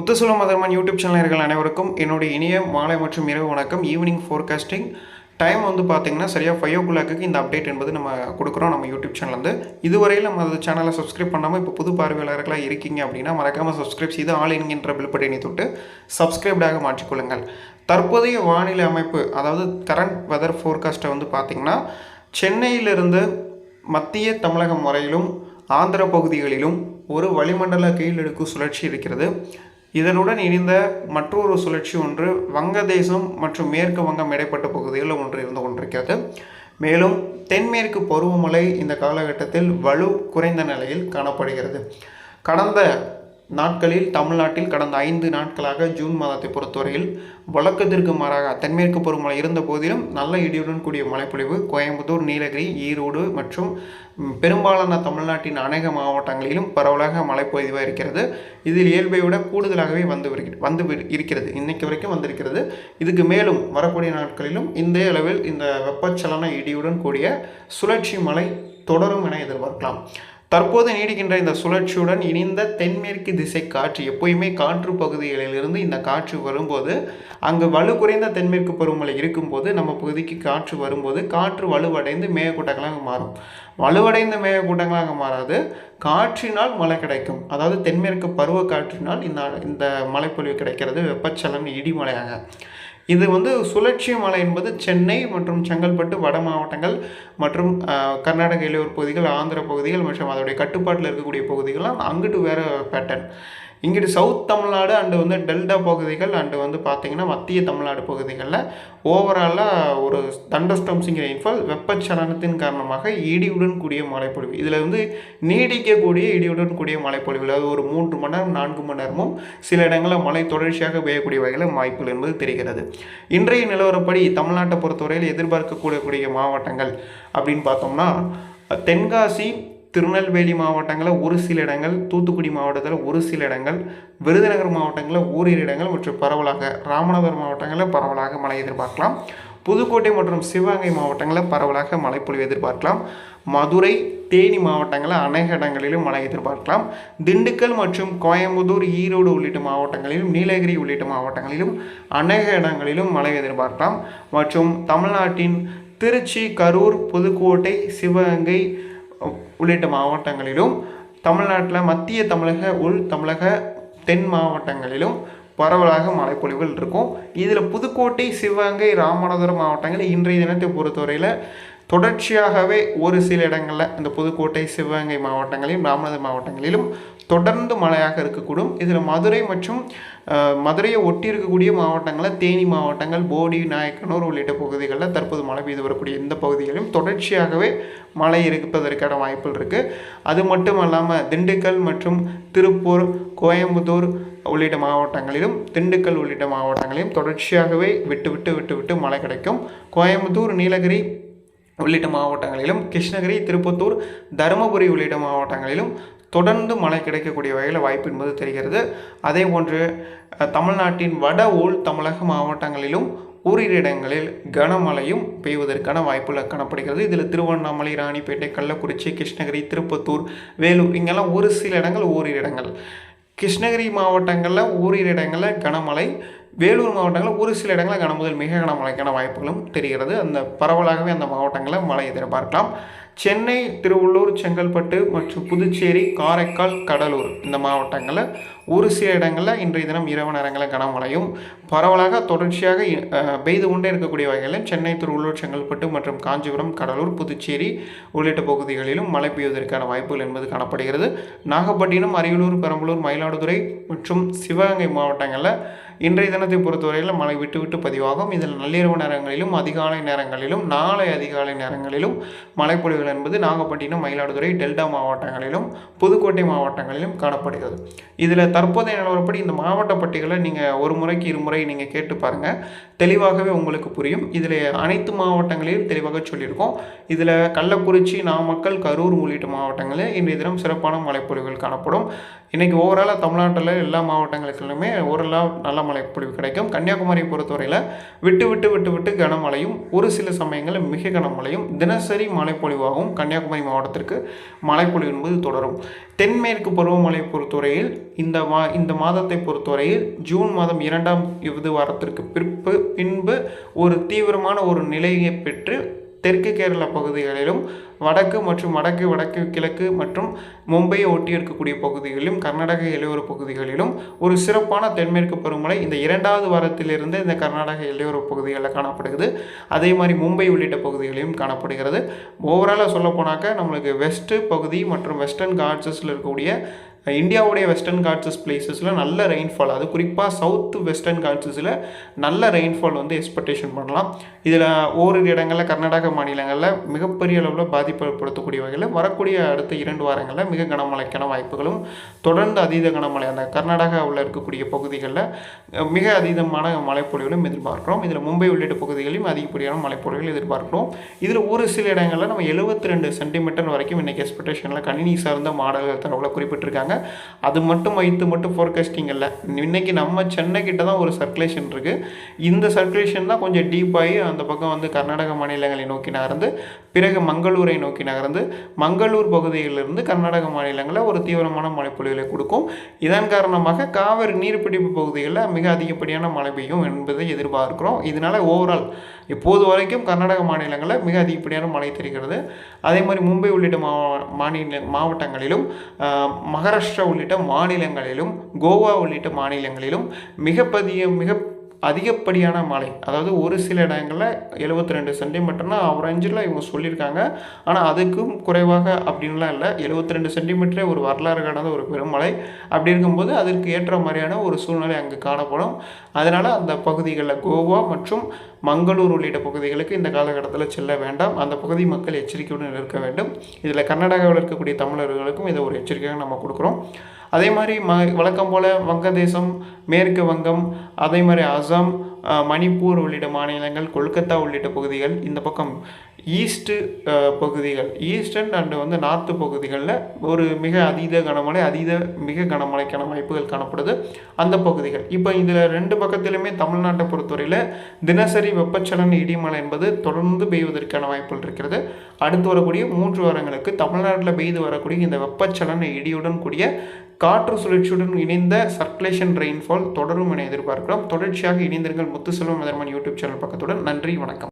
முத்துசுலம் மதர்மன் YouTube சேனலர்கள் அனைவருக்கும் என்னுடைய இனிய மாலை மற்றும் இரவு வணக்கம். ஈவினிங் ஃபோர்காஸ்டிங் டைம் வந்து பார்த்திங்கன்னா சரியாக ஃபைவ் ஓ கிளாக்கு இந்த அப்டேட் என்பது நம்ம கொடுக்குறோம் நம்ம யூடியூப் சேனல்லேருந்து இதுவரையில் நம்ம அந்த சேனலை சப்ஸ்கிரைப் பண்ணாமல் இப்போ புது பார்வையாளர்களாக இருக்கீங்க அப்படின்னா மறக்காமல் சப்ஸ்கிரைப் செய்து ஆல் என்கின்ற பில் பட்டினை தொட்டு சப்ஸ்கிரைப்டாக மாற்றிக்கொள்ளுங்கள். தற்போதைய வானிலை அமைப்பு அதாவது கரண்ட் வெதர் ஃபோர்காஸ்ட்டை வந்து பார்த்திங்கன்னா சென்னையிலிருந்து மத்திய தமிழகம் வரையிலும் ஆந்திர பகுதிகளிலும் ஒரு வளிமண்டல கீழடுக்கு சுழற்சி இருக்கிறது. இதனுடன் இணைந்த மற்றொரு சுழற்சி ஒன்று வங்கதேசம் மற்றும் மேற்கு வங்கம் இடைப்பட்ட பகுதிகளில் ஒன்று இருந்து கொண்டிருக்கிறது. மேலும் தென்மேற்கு பருவமழை இந்த காலகட்டத்தில் வலு குறைந்த நிலையில் காணப்படுகிறது. கடந்த நாட்களில் தமிழ்நாட்டில் கடந்த ஐந்து நாட்களாக ஜூன் மாதத்தை பொறுத்தவரையில் வழக்கத்திற்கு மாறாக தென்மேற்கு பருவமழை இருந்த போதிலும் நல்ல இடியுடன் கூடிய மழைப்பொழிவு கோயம்புத்தூர் நீலகிரி ஈரோடு மற்றும் பெரும்பாலான தமிழ்நாட்டின் அநேக மாவட்டங்களிலும் பரவலாக மழை பொழிவாக இருக்கிறது. இதில் இயல்பை விட கூடுதலாகவே வந்து வந்து இருக்கிறது. இன்னைக்கு வரைக்கும் வந்திருக்கிறது. இதுக்கு மேலும் வரக்கூடிய நாட்களிலும் இந்த அளவில் இந்த வெப்பச்சலன இடியுடன் கூடிய சுழற்சி மழை தொடரும் என எதிர்பார்க்கலாம். தற்போது நீடிக்கின்ற இந்த சுழற்சியுடன் இணைந்த தென்மேற்கு திசை காற்று எப்போயுமே காற்று பகுதிகளிலிருந்து இந்த காற்று வரும்போது அங்கு வலு குறைந்த தென்மேற்கு பருவமழை இருக்கும்போது நம்ம பகுதிக்கு காற்று வரும்போது காற்று வலுவடைந்து மேகக்கூட்டங்களாக மாறும். வலுவடைந்த மேகக்கூட்டங்களாக மாறாது காற்றினால் மழை கிடைக்கும். அதாவது தென்மேற்கு பருவ காற்றினால் இந்த இந்த மழைப்பொழிவு கிடைக்கிறது. வெப்பச்சலன் இடிமலையாக இது வந்து சுழற்சி மலை என்பது சென்னை மற்றும் செங்கல்பட்டு வட மாவட்டங்கள் மற்றும் கர்நாடக இளையோர் பகுதிகள் ஆந்திர பகுதிகள் மற்றும் அதோடைய கட்டுப்பாட்டில் இருக்கக்கூடிய பகுதிகள்லாம் அங்கிட்டு வேறு பேட்டர்ன் இங்கிட்டு சவுத் தமிழ்நாடு அண்டு வந்து டெல்டா பகுதிகள் அண்டு வந்து பார்த்திங்கன்னா மத்திய தமிழ்நாடு பகுதிகளில் ஓவராலாக ஒரு தண்டஸ்டம்ஸிங்கிற இன்ஃபால் வெப்பச்சலனத்தின் காரணமாக இடியுடன் கூடிய மழைப்பொழிவு. இதில் வந்து நீடிக்கக்கூடிய இடியுடன் கூடிய மழைப்பொழிவு அதாவது ஒரு மூன்று மணி நேரம் நான்கு மணி நேரமும் சில இடங்களில் மழை தொடர்ச்சியாக பெய்யக்கூடிய வகையில் வாய்ப்புகள் என்பது தெரிகிறது. இன்றைய நிலவரப்படி தமிழ்நாட்டை பொறுத்தவரையில் எதிர்பார்க்கக்கூடிய மாவட்டங்கள் அப்படின்னு பார்த்தோம்னா தென்காசி திருநெல்வேலி மாவட்டங்களில் ஒரு சில இடங்கள் தூத்துக்குடி மாவட்டத்தில் ஒரு சில இடங்கள் விருதுநகர் மாவட்டங்களில் ஓரிரு இடங்கள் மற்றும் பரவலாக ராமநாதபுரம் மாவட்டங்களில் பரவலாக மழை எதிர்பார்க்கலாம். புதுக்கோட்டை மற்றும் சிவகங்கை மாவட்டங்களில் பரவலாக மழைப்பொழிவு எதிர்பார்க்கலாம். மதுரை தேனி மாவட்டங்களில் அநேக இடங்களிலும் மழை எதிர்பார்க்கலாம். திண்டுக்கல் மற்றும் கோயம்புத்தூர் ஈரோடு உள்ளிட்ட மாவட்டங்களிலும் நீலகிரி உள்ளிட்ட மாவட்டங்களிலும் அநேக இடங்களிலும் மழை எதிர்பார்க்கலாம். மற்றும் தமிழ்நாட்டின் திருச்சி கரூர் புதுக்கோட்டை சிவகங்கை உள்ளிட்ட மாவட்டங்களிலும் தமிழ்நாட்டில் மத்திய தமிழக உள் தமிழக தென் மாவட்டங்களிலும் பரவலாக மழைப்பொழிவுகள் இருக்கும். இதில் புதுக்கோட்டை சிவகங்கை ராமநாதபுரம் மாவட்டங்கள் இன்றைய தினத்தை பொறுத்தவரையில் தொடர்ச்சியாகவே ஒரு சில இடங்களில் இந்த புதுக்கோட்டை சிவகங்கை மாவட்டங்களிலும் ராமநாதர் மாவட்டங்களிலும் தொடர்ந்து மழையாக இருக்கக்கூடும். இதில் மதுரை மற்றும் மதுரையை ஒட்டி இருக்கக்கூடிய மாவட்டங்களில் தேனி மாவட்டங்கள் போடி நாயக்கனூர் உள்ளிட்ட பகுதிகளில் தற்போது மழை பெய்து வரக்கூடிய இந்த பகுதிகளிலும் தொடர்ச்சியாகவே மழை இருப்பதற்கான வாய்ப்புகள் இருக்குது அது மட்டும் இல்லாமல் திண்டுக்கல் மற்றும் திருப்பூர் கோயம்புத்தூர் உள்ளிட்ட மாவட்டங்களிலும் திண்டுக்கல் உள்ளிட்ட மாவட்டங்களிலும் தொடர்ச்சியாகவே விட்டு விட்டு விட்டு விட்டு மழை கிடைக்கும். கோயம்புத்தூர் நீலகிரி உள்ளிட்ட மாவட்டங்களிலும் கிருஷ்ணகிரி திருப்பத்தூர் தருமபுரி உள்ளிட்ட மாவட்டங்களிலும் தொடர்ந்து மழை கிடைக்கக்கூடிய வகையில் வாய்ப்பு என்பது தெரிகிறது. அதே போன்று தமிழ்நாட்டின் வட உள் தமிழக மாவட்டங்களிலும் ஓரிரு இடங்களில் கனமழையும் பெய்வதற்கான வாய்ப்புகள் காணப்படுகிறது. இதில் திருவண்ணாமலை ராணிப்பேட்டை கள்ளக்குறிச்சி கிருஷ்ணகிரி திருப்பத்தூர் வேலூர் இங்கெல்லாம் ஒரு சில இடங்கள் ஓரிரு இடங்கள் கிருஷ்ணகிரி மாவட்டங்களில் ஓரிரு இடங்களில் கனமழை வேலூர் மாவட்டங்களில் ஒரு சில இடங்களில் கனமுதல் மிக கனமழைக்கான வாய்ப்புகளும் தெரிகிறது. அந்த பரவலாகவே அந்த மாவட்டங்களில் மழை எதிர்பார்க்கலாம். சென்னை திருவள்ளூர் செங்கல்பட்டு மற்றும் புதுச்சேரி காரைக்கால் கடலூர் இந்த மாவட்டங்களில் ஒரு சில இடங்களில் இன்றைய தினம் இரவு நேரங்களில் கனமழையும் பரவலாக தொடர்ச்சியாக பெய்து கொண்டே இருக்கக்கூடிய வகையில் சென்னை திருவள்ளூர் செங்கல்பட்டு மற்றும் காஞ்சிபுரம் கடலூர் புதுச்சேரி உள்ளிட்ட பகுதிகளிலும் மழை பெய்வதற்கான வாய்ப்புகள் என்பது காணப்படுகிறது. நாகப்பட்டினம் அரியலூர் பெரம்பலூர் மயிலாடுதுறை மற்றும் சிவகங்கை மாவட்டங்களில் இன்றைய தினத்தை பொறுத்தவரையில் மழை விட்டு விட்டு பதிவாகும். இதில் நள்ளிரவு நேரங்களிலும் அதிகாலை நேரங்களிலும் நாளை அதிகாலை நேரங்களிலும் மழைப்பொழிவுகள் என்பது நாகப்பட்டினம் மயிலாடுதுறை டெல்டா மாவட்டங்களிலும் புதுக்கோட்டை மாவட்டங்களிலும் காணப்படுகிறது. இதில் தற்போதைய நிலவரப்படி இந்த மாவட்ட பட்டியலை நீங்கள் ஒரு முறைக்கு இருமுறை நீங்கள் கேட்டு பாருங்கள் தெளிவாகவே உங்களுக்கு புரியும். இதில் அனைத்து மாவட்டங்களிலும் தெளிவாக சொல்லியிருக்கோம். இதில் கள்ளக்குறிச்சி நாமக்கல் கரூர் உள்ளிட்ட மாவட்டங்களில் இன்றைய தினம் சிறப்பான மழைப்பொழிவுகள் காணப்படும். இன்றைக்கி ஓவராலாக தமிழ்நாட்டில் எல்லா மாவட்டங்களுக்குமே ஓரளவு நல்ல மழை பொழிவு கிடைக்கும். கன்னியாகுமரியை பொறுத்தவரையில் விட்டு விட்டு விட்டு விட்டு கனமழையும் ஒரு சில சமயங்களில் மிக கனமழையும் தினசரி மழைப்பொழிவாகவும் கன்னியாகுமரி மாவட்டத்திற்கு மழைப்பொழிவு என்பது தொடரும். தென்மேற்கு பருவமழை பொறுத்தவரையில் இந்த மா இந்த மாதத்தை பொறுத்தவரையில் ஜூன் மாதம் இரண்டாம் இது வாரத்திற்கு பிற்பு பின்பு ஒரு தீவிரமான ஒரு நிலையை பெற்று தெற்கு கேரளா பகுதிகளிலும் வடக்கு மற்றும் வடக்கு வடக்கு கிழக்கு மற்றும் மும்பையை ஒட்டி இருக்கக்கூடிய பகுதிகளிலும் கர்நாடக இளையோர பகுதிகளிலும் ஒரு சிறப்பான தென்மேற்கு பருவமழை இந்த இரண்டாவது வாரத்திலிருந்து இந்த கர்நாடக இளையோர பகுதிகளில் காணப்படுகிறது. அதே மாதிரி மும்பை உள்ளிட்ட பகுதிகளிலும் காணப்படுகிறது. ஓவராலாக சொல்ல போனாக்க நம்மளுக்கு வெஸ்ட்டு பகுதி மற்றும் வெஸ்டர்ன் காட்ஸஸில் இருக்கக்கூடிய இந்தியாவுடைய வெஸ்டர்ன் காட்ஸஸ் பிளேசஸில் நல்ல ரெயின்ஃபால் அது குறிப்பாக சவுத் வெஸ்டர்ன் காட்ஸஸில் நல்ல ரெயின்ஃபால் வந்து எக்ஸ்பெக்டேஷன் பண்ணலாம். இதில் ஓரிரு இடங்களில் கர்நாடக மாநிலங்களில் மிகப்பெரிய அளவில் பாதிப்புப்படுத்தக்கூடிய வகையில் வரக்கூடிய அடுத்த இரண்டு வாரங்களில் மிக கனமழைக்கான வாய்ப்புகளும் தொடர்ந்து அதீத கனமழை அந்த கர்நாடகாவில் இருக்கக்கூடிய பகுதிகளில் மிக அதீதமான மழைப்பொழிவுகளும் எதிர்பார்க்கிறோம். இதில் மும்பை உள்ளிட்ட பகுதிகளிலும் அதிகப்படியான மழைப்பொழிவுகள் எதிர்பார்க்கிறோம். இதில் ஒரு சில இடங்களில் நம்ம எழுபத்தி ரெண்டு சென்டிமீட்டர் வரைக்கும் இன்றைக்கி எக்ஸ்பெக்டேஷனில் கணினி சார்ந்த மாடல்கள் தகவலை குறிப்பிட்டிருக்காங்க. அது மட்டும் வைத்து மட்டும் ஃபோர்காஸ்டிங் இல்லை இன்றைக்கி நம்ம சென்னை கிட்ட தான் ஒரு சர்க்குலேஷன் இருக்குது இந்த சர்க்குலேஷன் தான் கொஞ்சம் டீப்பாகி அந்த பக்கம் வந்து கர்நாடக மாநிலங்களை நோக்கி நகர்ந்து பிறகு மங்களூரை நோக்கி நகர்ந்து மங்களூர் பகுதியிலிருந்து கர்நாடக மாநிலங்களில் ஒரு தீவிரமான மழைப்பொழிவுகளை கொடுக்கும். இதன் காரணமாக காவிரி நீர்பிடிப்பு பகுதிகளில் மிக அதிகப்படியான மழை பெய்யும் என்பதை எதிர்பார்க்கிறோம். இதனால் ஓவரால் இப்போது வரைக்கும் கர்நாடக மாநிலங்களில் மிக அதிகப்படியான மழை தெரிகிறது. அதே மாதிரி மும்பை உள்ளிட்ட மாநில மாவட்டங்களிலும் மகாராஷ்டிரா உள்ளிட்ட மாநிலங்களிலும் கோவா உள்ளிட்ட மாநிலங்களிலும் மிகப்பதிய மிக அதிகப்படியான மழை அதாவது ஒரு சில இடங்களில் எழுபத்தி ரெண்டு சென்டிமீட்டர்னா அவரேஞ்சில் இவங்க சொல்லியிருக்காங்க. ஆனால் அதுக்கும் குறைவாக அப்படின்லாம் இல்லை. எழுபத்தி ரெண்டு சென்டிமீட்டரே ஒரு வரலாறு கடந்த ஒரு பெருமழை. அப்படி இருக்கும்போது அதற்கு ஏற்ற மாதிரியான ஒரு சூழ்நிலை அங்கே காணப்படும். அதனால் அந்த பகுதிகளில் கோவா மற்றும் மங்களூர் உள்ளிட்ட பகுதிகளுக்கு இந்த காலகட்டத்தில் செல்ல வேண்டாம். அந்த பகுதி மக்கள் எச்சரிக்கையுடன் இருக்க வேண்டும். இதில் கர்நாடகாவில் இருக்கக்கூடிய தமிழர்களுக்கும் இதை ஒரு எச்சரிக்கையாக நம்ம கொடுக்குறோம். அதே மாதிரி ம வழக்கம் போல் வங்கதேசம் மேற்கு வங்கம் அதே மாதிரி அசாம் மணிப்பூர் உள்ளிட்ட மாநிலங்கள் கொல்கத்தா உள்ளிட்ட பகுதிகள் இந்த பக்கம் ஈஸ்ட்டு பகுதிகள். ஈஸ்டர்ன் அண்டு வந்து நார்த்து பகுதிகளில் ஒரு மிக அதீத கனமழை அதீத மிக கனமழைக்கான வாய்ப்புகள் காணப்படுது அந்த பகுதிகள். இப்போ இதில் ரெண்டு பக்கத்திலுமே தமிழ்நாட்டை பொறுத்தவரையில் தினசரி வெப்பச்சலன இடிமலை என்பது தொடர்ந்து பெய்வதற்கான வாய்ப்புகள் இருக்கிறது. அடுத்து வரக்கூடிய மூன்று வாரங்களுக்கு தமிழ்நாட்டில் பெய்து வரக்கூடிய இந்த வெப்பச்சலன இடியுடன் கூடிய காற்று சுழற்சியுடன் இணைந்த சர்க்குலேஷன் ரெயின்ஃபால் தொடரும் என எதிர்பார்க்கிறோம். தொடர்ச்சியாக இணைந்திருங்கள். முத்துசெல்வம் மதர்மன் யூடியூப் சேனல் பக்கத்துடன் நன்றி வணக்கம்.